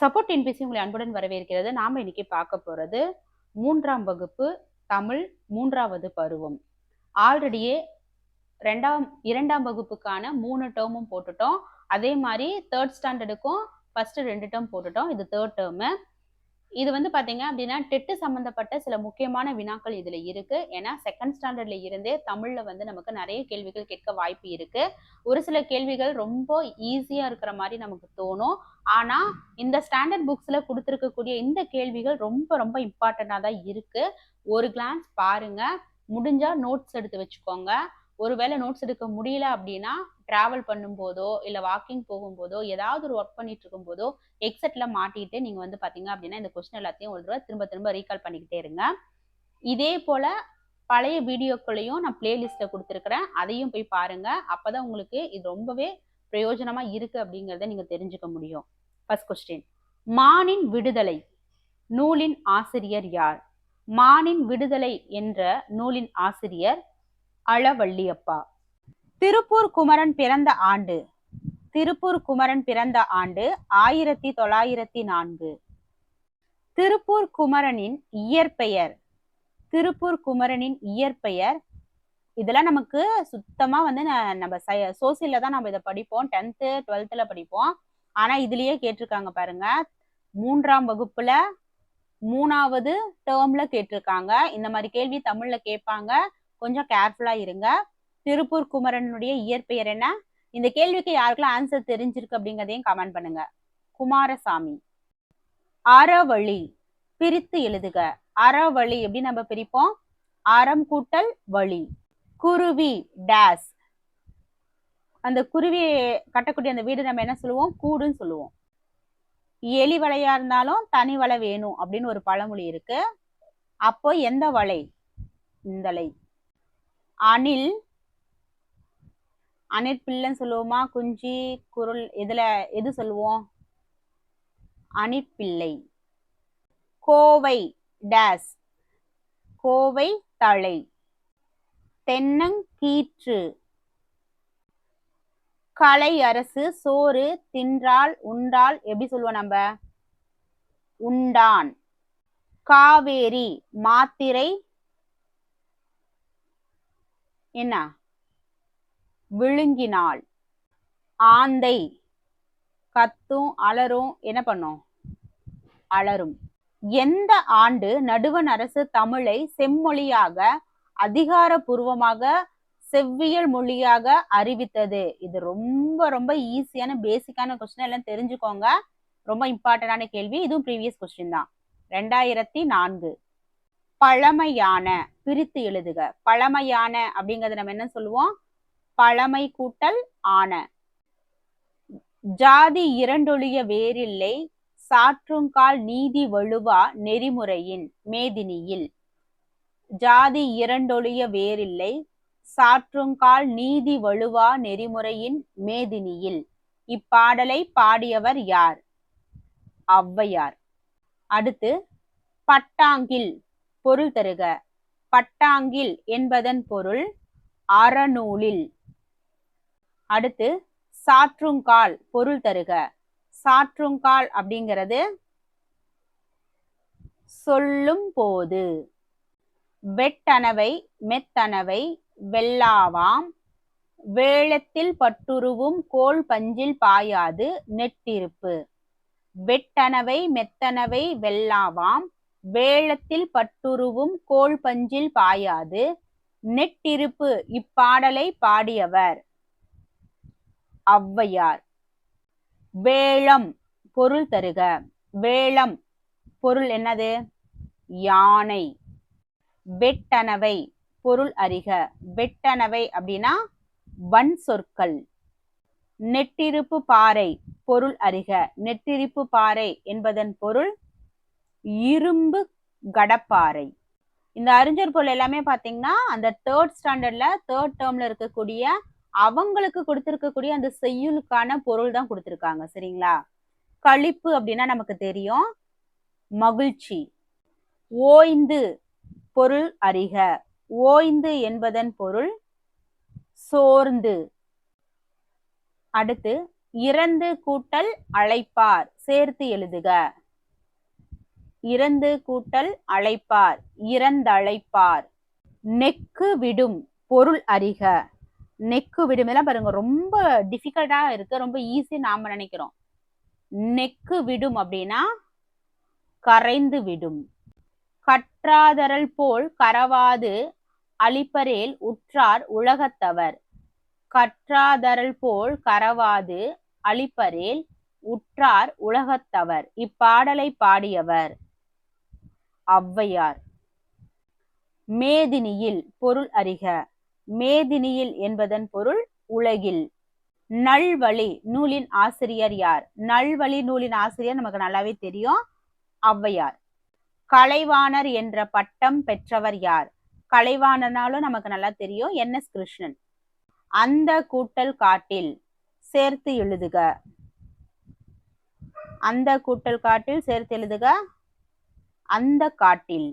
Support NBC உங்களை அன்புடன் வரவேற்கிறது. நாம் இன்னைக்கு பார்க்க போகிறது மூன்றாம் வகுப்பு தமிழ் மூன்றாவது பருவம். ஆல்ரெடியே ரெண்டாம் இரண்டாம் வகுப்புக்கான மூணு டேர்மும் போட்டுட்டோம். அதே மாதிரி தேர்ட் ஸ்டாண்டர்டுக்கும் ஃபர்ஸ்ட் ரெண்டு டேர்ம் போட்டுட்டோம். இது தேர்ட் டேர்மு இது வந்து பாத்தீங்க அப்படின்னா டெட்டு சம்பந்தப்பட்ட சில முக்கியமான வினாக்கள் இதுல இருக்கு. ஏன்னா செகண்ட் ஸ்டாண்டர்ட்ல இருந்தே தமிழ்ல வந்து நமக்கு நிறைய கேள்விகள் கேட்க வாய்ப்பு இருக்கு. ஒரு சில கேள்விகள் ரொம்ப ஈஸியா இருக்கிற மாதிரி நமக்கு தோணும். ஆனா இந்த ஸ்டாண்டர்ட் புக்ஸ்ல கொடுத்துருக்கக்கூடிய இந்த கேள்விகள் ரொம்ப ரொம்ப இம்பார்ட்டண்டா தான் இருக்கு. ஒரு கிளான்ஸ் பாருங்க. முடிஞ்சா நோட்ஸ் எடுத்து வச்சுக்கோங்க. ஒருவேளை நோட்ஸ் எடுக்க முடியல அப்படின்னா டிராவல் பண்ணும்போதோ இல்லை வாக்கிங் போகும்போதோ ஏதாவது ஒரு ஒர்க் பண்ணிட்டு இருக்கும்போதோ எக்ஸெட்ல மாட்டிட்டு நீங்கள் வந்து பார்த்தீங்க அப்படின்னா இந்த கொஸ்டின் எல்லாத்தையும் ஒரு தடவை திரும்ப திரும்ப ரீகால் பண்ணிக்கிட்டே இருங்க. இதே போல பழைய வீடியோக்களையும் நான் பிளேலிஸ்ட்ல கொடுத்துருக்குறேன். அதையும் போய் பாருங்க. அப்பதான் உங்களுக்கு இது ரொம்பவே பிரயோஜனமா இருக்கு அப்படிங்கிறத நீங்க தெரிஞ்சுக்க முடியும். ஃபர்ஸ்ட் கொஸ்டின் மானின் விடுதலை. நூலின் ஆசிரியர் யார்? மானின் விடுதலை என்ற நூலின் ஆசிரியர் அளவள்ளியப்பா. திருப்பூர் குமரன் பிறந்த ஆண்டு. திருப்பூர் குமரன் பிறந்த ஆண்டு ஆயிரத்தி தொள்ளாயிரத்தி நான்கு. திருப்பூர் குமரனின் இயற்பெயர். திருப்பூர் குமரனின் இயற்பெயர். இதெல்லாம் நமக்கு சுத்தமா வந்து ந- நம்ம சோசியல்ல தான் நம்ம இதை படிப்போம். டென்த்து டுவெல்த்ல படிப்போம். ஆனா இதுலயே கேட்டிருக்காங்க பாருங்க. மூன்றாம் வகுப்புல மூணாவது டேர்ம்ல கேட்டிருக்காங்க. இந்த மாதிரி கேள்வி தமிழ்ல கேட்பாங்க. கொஞ்சம் கேர்ஃபுல்லா இருங்க. திருப்பூர் குமரனுடைய இயற்பெயர் என்ன? இந்த கேள்விக்கு யாருக்கெல்லாம் ஆன்சர் தெரிஞ்சிருக்கு அப்படிங்கிறதையும் கமெண்ட் பண்ணுங்க. குமாரசாமி. அறவழி. பிரித்து எழுதுக. அறவழி எப்படி நம்ம பிரிப்போம்? அறம் கூட்டல் வழி. குருவி டேஸ் அந்த குருவி கட்டக்கூடிய அந்த வீடு நம்ம என்ன சொல்லுவோம்? கூடுன்னு சொல்லுவோம். எலி வலையா இருந்தாலும் தனி வலை வேணும் அப்படின்னு ஒரு பழமொழி இருக்கு. அப்போ எந்த வலை? இந்தலை அணில் அணிற்பிள்ளைன்னு சொல்லுவோமா? குஞ்சி குரல் இதில் எது சொல்லுவோம்? அணிற்பிள்ளை கோவை டேஸ். கோவை தழை. தென்னங்கீற்று. கலை அரசு சோறு தின்றால் உண்டால் எப்படி சொல்லுவோம் நம்ம? உண்டான். காவேரி மாத்திரை என்ன? விழுங்கினாள். ஆந்தை. கத்தும் அலரும் என்ன பண்ணும்? அலரும். எந்த ஆண்டு நடுவண் அரசு தமிழை செம்மொழியாக அதிகாரபூர்வமாக செவ்வியல் மொழியாக அறிவித்தது? இது ரொம்ப ரொம்ப ஈஸியான பேசிக்கான கொஸ்டின் எல்லாம் தெரிஞ்சுக்கோங்க. ரொம்ப இம்பார்ட்டன்டான கேள்வி. இதுவும் ப்ரீவியஸ் கொஸ்டின் தான். ரெண்டாயிரத்தி நான்கு. பழமையான பிரித்து எழுதுக. பழமையான அப்படிங்கறது நம்ம என்ன சொல்லுவோம்? பழமை கூட்டல் ஆன. ஜாதி இரண்டொழிய வேறில்லை. சாற்றுங்கால் நீதி வழுவா நெறிமுறையின் மேதினியில். ஜாதி இரண்டொழிய வேறில்லை. சாற்றுங்கால் நீதி வழுவா நெறிமுறையின் மேதினியில். இப்பாடலை பாடியவர் யார்? ஔவையார். அடுத்து பட்டாங்கில் பொருள் தருக. பட்டாங்கில் என்பதன் பொருள் அறநூலில். அடுத்து சாற்றுங்கால் பொருள் தருக. சாற்றுங்கால் அப்படிங்கிறது சொல்லும் போது. வெட்டனவை மெத்தனவை வெல்லாவாம் வேளத்தில் பட்டுருவும் கோல் பஞ்சில் பாயாது நெட்டிருப்பு. வெட்டனவை மெத்தனவை வெல்லாவாம் வேளத்தில் பட்டுருவும் கோல் பஞ்சில் பாயாது. நெட்டிருப்பு இப்பாடலை பாடியவர். ஔவையார். வேளம் பொருள் தருக. வேளம் பொருள் என்னது? யானை. வெட்டனவை பொருள் அறிக. வெட்டனவை அப்படின்னா வன் சொற்கள். நெட்டிருப்பு பாறை பொருள் அறிக. நெட்டிருப்பு பாறை என்பதன் பொருள் இரும்பு கடப்பாறை. இந்த அறிஞர் பொருள் எல்லாமே பார்த்தீங்கன்னா அந்த தேர்ட் ஸ்டாண்டர்ட்ல தேர்ட் டேர்ம்ல இருக்கக்கூடிய அவங்களுக்கு கொடுத்துருக்கக்கூடிய அந்த செய்யுளுக்கான பொருள் தான் கொடுத்துருக்காங்க சரிங்களா? களிப்பு அப்படின்னா நமக்கு தெரியும். மகிழ்ச்சி. ஓய்ந்து பொருள் அறிக. ஓய்ந்து என்பதன் பொருள் சோர்ந்து. அடுத்து இறந்து கூட்டல் அழைப்பார். சேர்த்து எழுதுக. இறந்து கூட்டல் அழைப்பார் இறந்தழைப்பார். நெக்கு விடும் பொருள் அறிக. நெக்கு விடும் எல்லாம் பாருங்க ரொம்ப டிஃபிகல்ட்டா இருக்கு ரொம்ப ஈஸி நாம நினைக்கிறோம். நெக்கு விடும் அப்படின்னா கரைந்து விடும். கற்றாதரல் போல் கரவாது அழிப்பரேல் உற்றார் உலகத்தவர். கற்றாதரல் போல் கரவாது அழிப்பரேல் உற்றார் உலகத்தவர். இப்பாடலை பாடியவர் ஔவையார். மேதினியில் பொருள் அறிக. மேதினியில் என்பதன் பொருள் உலகில். நல்வழி நூலின் ஆசிரியர் யார்? நல்வழி நூலின் ஆசிரியர் நமக்கு நல்லாவே தெரியும். ஔவையார். கலைவாணர் என்ற பட்டம் பெற்றவர் யார்? கலைவாணர்னாலும் நமக்கு நல்லா தெரியும். என். எஸ். கிருஷ்ணன். அந்த கூட்டல் காட்டில் சேர்த்து எழுதுக. அந்த கூட்டல் காட்டில் சேர்த்து எழுதுக. அந்த காட்டில்